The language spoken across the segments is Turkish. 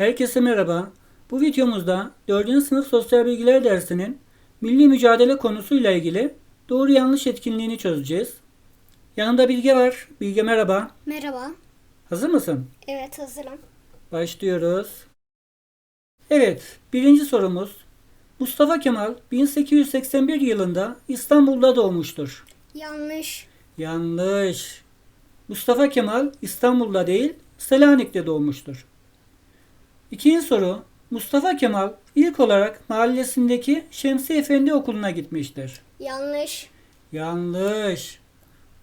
Herkese merhaba. Bu videomuzda 4. sınıf sosyal bilgiler dersinin milli mücadele konusuyla ilgili doğru yanlış etkinliğini çözeceğiz. Yanımda Bilge var. Bilge merhaba. Merhaba. Hazır mısın? Evet hazırım. Başlıyoruz. Evet, birinci sorumuz. Mustafa Kemal 1881 yılında İstanbul'da doğmuştur. Yanlış. Yanlış. Mustafa Kemal İstanbul'da değil, Selanik'te doğmuştur. İkinci soru. Mustafa Kemal ilk olarak mahallesindeki Şemsi Efendi Okulu'na gitmiştir. Yanlış. Yanlış.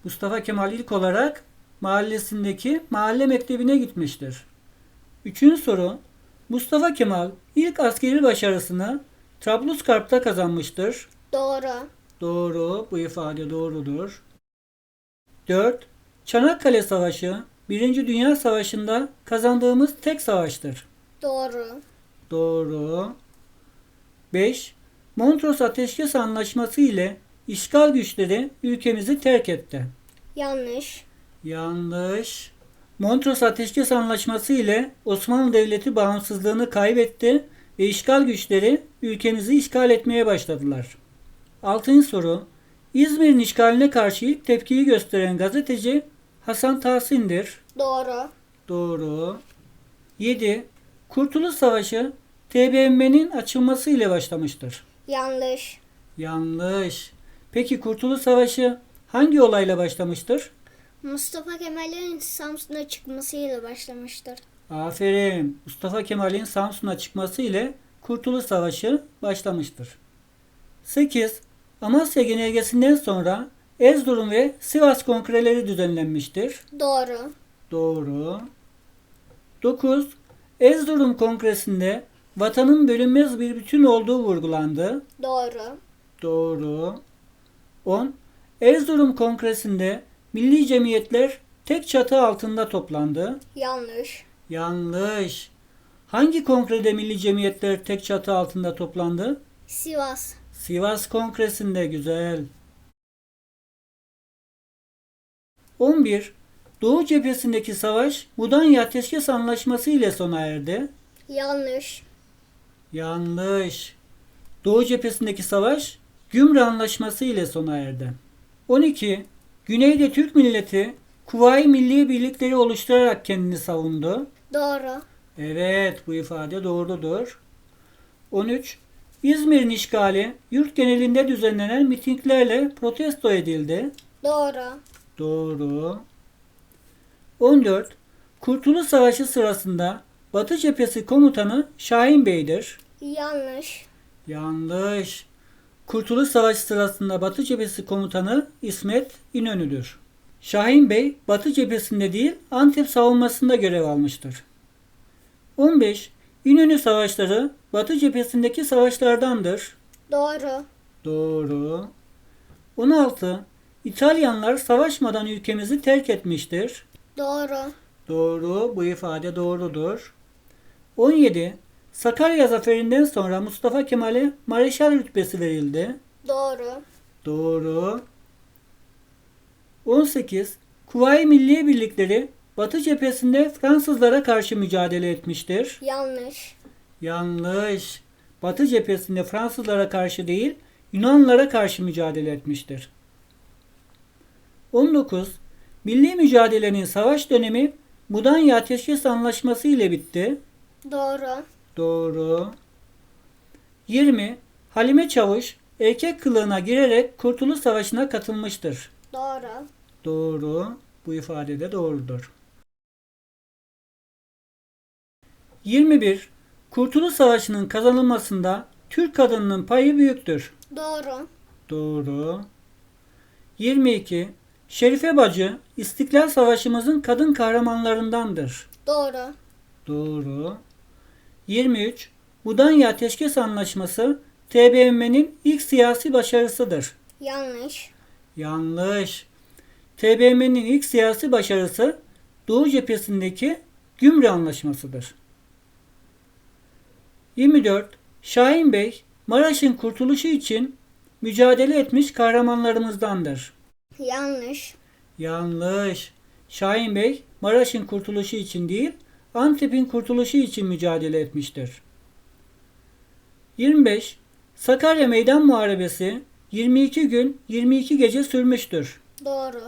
Mustafa Kemal ilk olarak mahallesindeki mahalle mektebine gitmiştir. Üçüncü soru. Mustafa Kemal ilk askeri başarısını Trablusgarp'ta kazanmıştır. Doğru. Doğru. Bu ifade doğrudur. 4. Çanakkale Savaşı 1. Dünya Savaşı'nda kazandığımız tek savaştır. Doğru. Doğru. 5. Montrose Ateşkes Anlaşması ile işgal güçleri ülkemizi terk etti. Yanlış. Yanlış. Montrose Ateşkes Anlaşması ile Osmanlı Devleti bağımsızlığını kaybetti ve işgal güçleri ülkemizi işgal etmeye başladılar. Altıncı soru. İzmir'in işgaline karşı ilk tepkiyi gösteren gazeteci Hasan Tahsin'dir. Doğru. Doğru. 7. Kurtuluş Savaşı TBMM'nin açılması ile başlamıştır. Yanlış. Yanlış. Peki Kurtuluş Savaşı hangi olayla başlamıştır? Mustafa Kemal'in Samsun'a çıkmasıyla başlamıştır. Aferin. Mustafa Kemal'in Samsun'a çıkması ile Kurtuluş Savaşı başlamıştır. 8. Amasya Genelgesi'nden sonra Erzurum ve Sivas kongreleri düzenlenmiştir. Doğru. Doğru. 9. Erzurum Kongresi'nde vatanın bölünmez bir bütün olduğu vurgulandı. Doğru. Doğru. 10. Erzurum Kongresi'nde milli cemiyetler tek çatı altında toplandı. Yanlış. Yanlış. Hangi kongrede milli cemiyetler tek çatı altında toplandı? Sivas. Sivas Kongresi'nde güzel. 11. Doğu cephesindeki savaş Mudanya Ateşkes Anlaşması ile sona erdi. Yanlış. Yanlış. Doğu cephesindeki savaş Gümrü Anlaşması ile sona erdi. 12. Güneyde Türk milleti Kuvayi Milli Birlikleri oluşturarak kendini savundu. Doğru. Evet bu ifade doğrudur. 13. İzmir'in işgali yurt genelinde düzenlenen mitinglerle protesto edildi. Doğru. Doğru. 14. Kurtuluş Savaşı sırasında Batı Cephesi komutanı Şahin Bey'dir. Yanlış. Yanlış. Kurtuluş Savaşı sırasında Batı Cephesi komutanı İsmet İnönü'dür. Şahin Bey Batı cephesinde değil Antep savunmasında görev almıştır. 15. İnönü Savaşları Batı cephesindeki savaşlardandır. Doğru. Doğru. 16. İtalyanlar savaşmadan ülkemizi terk etmiştir. Doğru. Doğru. Bu ifade doğrudur. 17. Sakarya zaferinden sonra Mustafa Kemal'e Mareşal rütbesi verildi. Doğru. Doğru. 18. Kuvayi Milliye Birlikleri Batı cephesinde Fransızlara karşı mücadele etmiştir. Yanlış. Yanlış. Batı cephesinde Fransızlara karşı değil, Yunanlara karşı mücadele etmiştir. 19. Milli mücadelenin savaş dönemi Mudanya Ateşkes Anlaşması ile bitti. Doğru. Doğru. 20. Halime Çavuş erkek kılığına girerek Kurtuluş Savaşı'na katılmıştır. Doğru. Doğru. Bu ifade de doğrudur. 21. Kurtuluş Savaşı'nın kazanılmasında Türk kadınının payı büyüktür. Doğru. Doğru. 22. Şerife Bacı İstiklal Savaşımızın kadın kahramanlarındandır. Doğru. Doğru. 23. Mudanya Ateşkes Anlaşması TBMM'nin ilk siyasi başarısıdır. Yanlış. Yanlış. TBMM'nin ilk siyasi başarısı Doğu cephesindeki Gümrü Anlaşması'dır. 24. Şahin Bey, Maraş'ın kurtuluşu için mücadele etmiş kahramanlarımızdandır. Yanlış. Yanlış. Şahin Bey, Maraş'ın kurtuluşu için değil, Antep'in kurtuluşu için mücadele etmiştir. 25. Sakarya Meydan Muharebesi 22 gün 22 gece sürmüştür. Doğru.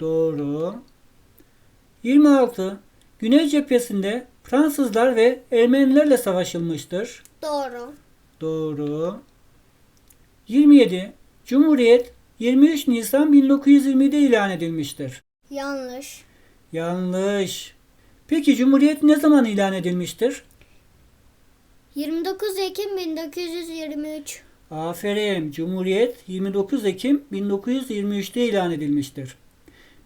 Doğru. 26. Güney cephesinde Fransızlar ve Ermenilerle savaşılmıştır. Doğru. Doğru. 27. Cumhuriyet 23 Nisan 1920'de ilan edilmiştir. Yanlış. Yanlış. Peki Cumhuriyet ne zaman ilan edilmiştir? 29 Ekim 1923. Aferin. Cumhuriyet 29 Ekim 1923'te ilan edilmiştir.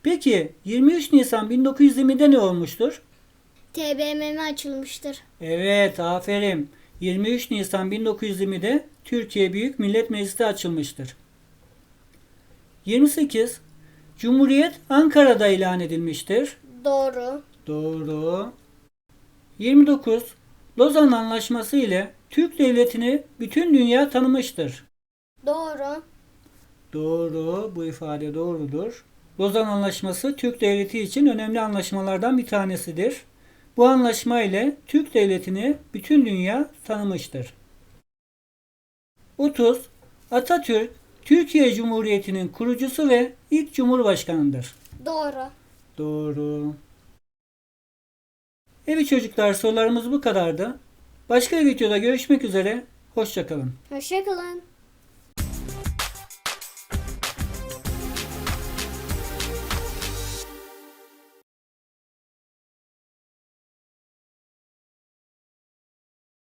Peki 23 Nisan 1920'de ne olmuştur? TBMM açılmıştır. Evet, aferin. 23 Nisan 1920'de Türkiye Büyük Millet Meclisi açılmıştır. 28. Cumhuriyet Ankara'da ilan edilmiştir. Doğru. Doğru. 29. Lozan Anlaşması ile Türk Devleti'ni bütün dünya tanımıştır. Doğru. Doğru. Bu ifade doğrudur. Lozan Anlaşması Türk Devleti için önemli anlaşmalardan bir tanesidir. Bu anlaşma ile Türk Devleti'ni bütün dünya tanımıştır. 30. Atatürk Türkiye Cumhuriyeti'nin kurucusu ve ilk cumhurbaşkanıdır. Doğru. Doğru. Evet çocuklar sorularımız bu kadardı. Başka bir videoda görüşmek üzere. Hoşçakalın. Hoşçakalın.